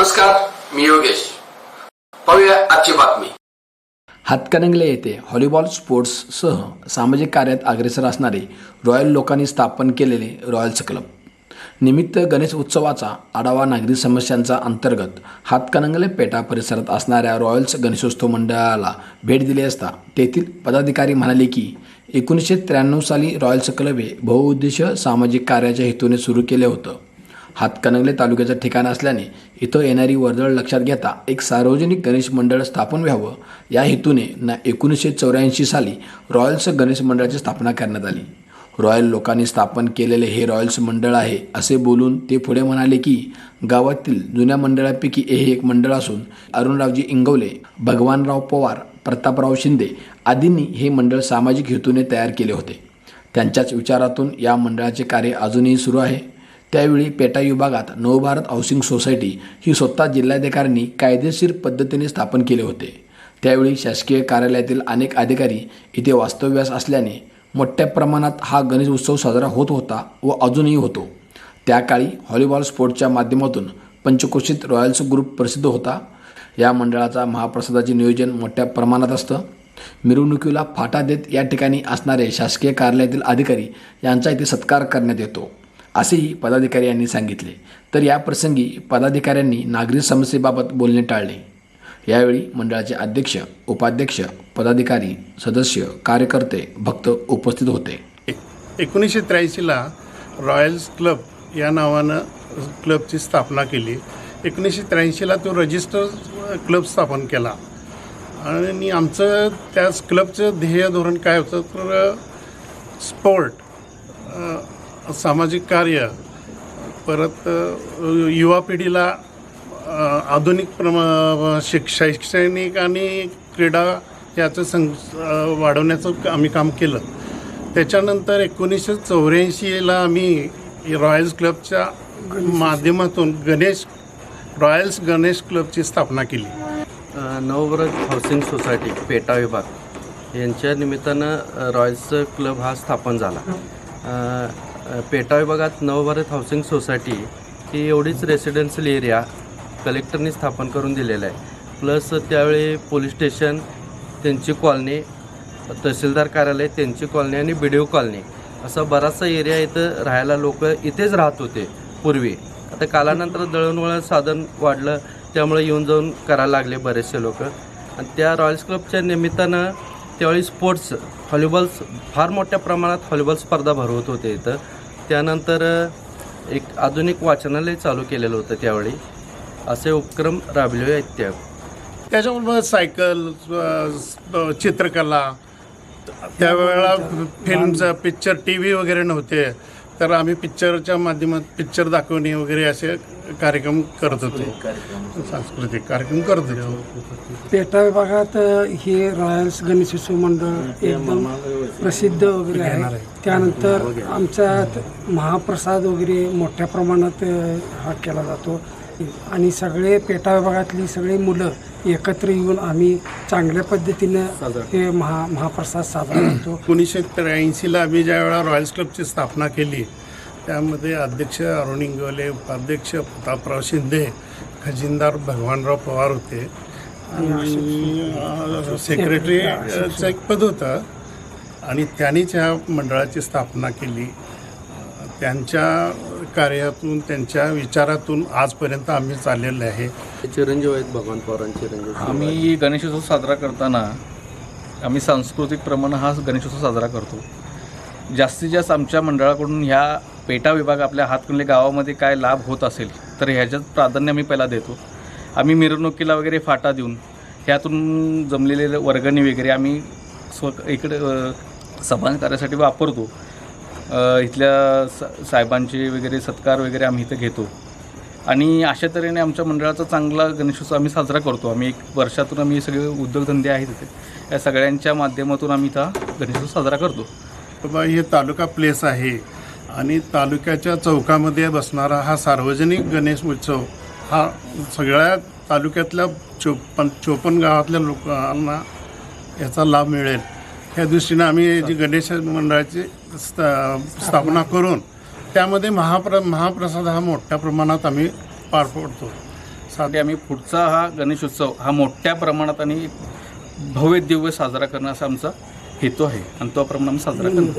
नमस्कार मी योगेश. पाहूया आजची बातमी. हातकणंगले येथे व्हॉलीबॉल स्पोर्ट्ससह सामाजिक कार्यात अग्रेसर असणारे रॉयल लोकांनी स्थापन केलेले रॉयल्स क्लब. निमित्त गणेश उत्सवाचा आढावा नागरी समस्यांचा अंतर्गत हातकणंगले पेटा परिसरात असणाऱ्या रॉयल्स गणेशोत्सव मंडळाला भेट दिली असता तेथील पदाधिकारी म्हणाले की एकोणीसशे त्र्याण्णव साली रॉयल्स क्लब हे बहुउद्देशीय सामाजिक कार्याच्या हेतूने सुरू केले होतं. हातकणंगले तालुक्याचं ठिकाण असल्याने इथं येणारी वर्दळ लक्षात घेता एक सार्वजनिक गणेश मंडळ स्थापन व्हावं. या हेतूने ना एकोणीसशे चौऱ्याऐंशी साली रॉयल्स गणेश मंडळाची स्थापना करण्यात आली. रॉयल लोकांनी स्थापन केलेले हे रॉयल्स मंडळ आहे असे बोलून ते पुढे म्हणाले की गावातील जुन्या मंडळापैकी हे एक मंडळ असून अरुणरावजी इंगवले भगवानराव पवार प्रतापराव शिंदे आदींनी हे मंडळ सामाजिक हेतूने तयार केले होते. त्यांच्याच विचारातून या मंडळाचे कार्य अजूनही सुरू आहे. त्यावेळी पेटा विभागात नवभारत हाऊसिंग सोसायटी ही स्वतः जिल्हाधिकाऱ्यांनी कायदेशीर पद्धतीने स्थापन केले होते. त्यावेळी शासकीय कार्यालयातील अनेक अधिकारी इथे वास्तव्यास असल्याने मोठ्या प्रमाणात हा गणेश उत्सव साजरा होत होता व अजूनही होतो. त्या काळी व्हॉलीबॉल स्पोर्टच्या माध्यमातून पंचकोशित रॉयल्स ग्रुप प्रसिद्ध होता. या मंडळाचा महाप्रसादाचे नियोजन मोठ्या प्रमाणात असतं. मिरवणुकीला फाटा देत या ठिकाणी असणारे शासकीय कार्यालयातील अधिकारी यांचा इथे सत्कार करण्यात येतो. असेही पदाधिकारी यांनी सांगितले. तर या प्रसंगी पदाधिकाऱ्यांनी नागरी समस्येबाबत बोलणे टाळले. यावेळी मंडळाचे अध्यक्ष उपाध्यक्ष पदाधिकारी सदस्य कार्यकर्ते भक्त उपस्थित होते. एकोणीसशे त्र्याऐंशीला रॉयल्स क्लब या नावानं क्लबची स्थापना केली. एकोणीसशे त्र्याऐंशीला तो रजिस्टर क्लब स्थापन केला. आणि आमचं त्याच क्लबचं ध्येय धोरण काय होतं? तर स्पोर्ट सामाजिक कार्य परत युवा पिढीला आधुनिक प्रमा शिक शैक्षणिक आणि क्रीडा याचं सं वाढवण्याचं आम्ही काम केलं. त्याच्यानंतर एकोणीसशे चौऱ्याऐंशीला आम्ही रॉयल्स क्लबच्या माध्यमातून गणेश रॉयल्स गणेश क्लबची स्थापना केली. नवव्रत हाऊसिंग सोसायटी पेटा विभाग. यांच्या निमित्तानं रॉयल्स क्लब हा स्थापन झाला. पेटा विभागात नवभारत हाऊसिंग सोसायटी ही एवढीच रेसिडेन्शियल एरिया कलेक्टरनी स्थापन करून दिलेला आहे. प्लस त्यावेळी पोलीस स्टेशन त्यांची कॉलनी तहसीलदार कार्यालय त्यांची कॉलनी आणि बी डी ओ कॉलनी असा बराचसा एरिया इथं राहायला लोक इथेच राहत होते पूर्वी. आता कालानंतर दळणवळण साधन वाढलं त्यामुळे येऊन जाऊन करायला लागले बरेचसे लोक. आणि त्या रॉयल्स क्लबच्या निमित्तानं त्यावेळी स्पोर्ट्स हॉलीबॉल्स फार मोठ्या प्रमाणात व्हॉलीबॉल स्पर्धा भरवत होते इथं. त्यानंतर एक आधुनिक वाचनालय चालू केलेलं होतं त्यावेळी. असे उपक्रम राबले आहेत त्या. त्याच्याबरोबर सायकल चित्रकला त्यावेळेला फिल्मचं पिक्चर टी व्ही वगैरे नव्हते. तर आम्ही पिक्चरच्या माध्यमात पिक्चर दाखवणे वगैरे असे कार्यक्रम करत होतो. सांस्कृतिक कार्यक्रम करत होतो. पेटा विभागात हे रॉयल्स गणेशोत्सव मंडळ एकदम प्रसिद्ध वगैरे आहे. त्यानंतर आमच्यात महाप्रसाद वगैरे मोठ्या प्रमाणात हा केला जातो. आणि सगळे पेटा विभागातली सगळी मुलं एकत्र येऊन आम्ही चांगल्या पद्धतीनं हे महा महाप्रसाद साजरा करतो. एकोणीसशे त्र्याऐंशीला आम्ही ज्या वेळा रॉयल्स क्लबची स्थापना केली त्यामध्ये अध्यक्ष अरुण इंगवले उपाध्यक्ष प्रतापराव शिंदे खजिनदार भगवानराव पवार होते. आणि सेक्रेटरीचं एक पद होतं. आणि त्यांनीच ह्या मंडळाची स्थापना केली. त्यांच्या कार्यातून त्यांच्या विचारातून आजपर्यंत आम्ही चाललेले आहे. चिरंजीव आहेत भगवान पवारांचे चिरंजीव आम्ही गणेशोत्सव साजरा करताना आम्ही सांस्कृतिक प्रमाणे हा गणेशोत्सव साजरा करतो. जास्तीत जास्त आमच्या मंडळाकडून ह्या पेटा विभाग आपल्या हातकणले गावामध्ये काय लाभ होत असेल तर ह्याच्यात प्राधान्य आम्ही पहिला देतो. आम्ही मिरवणुकीला वगैरे फाटा देऊन ह्यातून जमलेले वर्गणी वगैरे आम्ही स्व इकडे समाज कार्यासाठी वापरतो. अ, इथल्या सा साहेबांचे वगैरे सत्कार वगैरे आम्ही इथं घेतो. आणि अशा तऱ्हेने आमच्या मंडळाचा चांगला गणेशोत्सव आम्ही साजरा करतो. आम्ही एक वर्षातून आम्ही सगळे उद्योगधंदे आहेत इथे. या सगळ्यांच्या माध्यमातून आम्ही इथं गणेशोत्सव साजरा करतो. बाबा हे तालुका प्लेस आहे आणि तालुक्याच्या चौकामध्ये बसणारा हा सार्वजनिक गणेश उत्सव हा सगळ्या तालुक्यातल्या चोपन चोपन्न गावातल्या लोकांना याचा लाभ मिळेल. ह्या दृष्टीनं आम्ही जी गणेश मंडळाची स्था स्थापना करून त्यामध्ये महाप्र महाप्रसाद हा मोठ्या प्रमाणात आम्ही पार पडतो. साठी आम्ही पुढचा हा गणेशोत्सव हा मोठ्या प्रमाणात आणि भव्य दिव्य साजरा करणं असा आमचा हेतू आहे आणि तो प्रमाणे आम्ही साजरा करतो.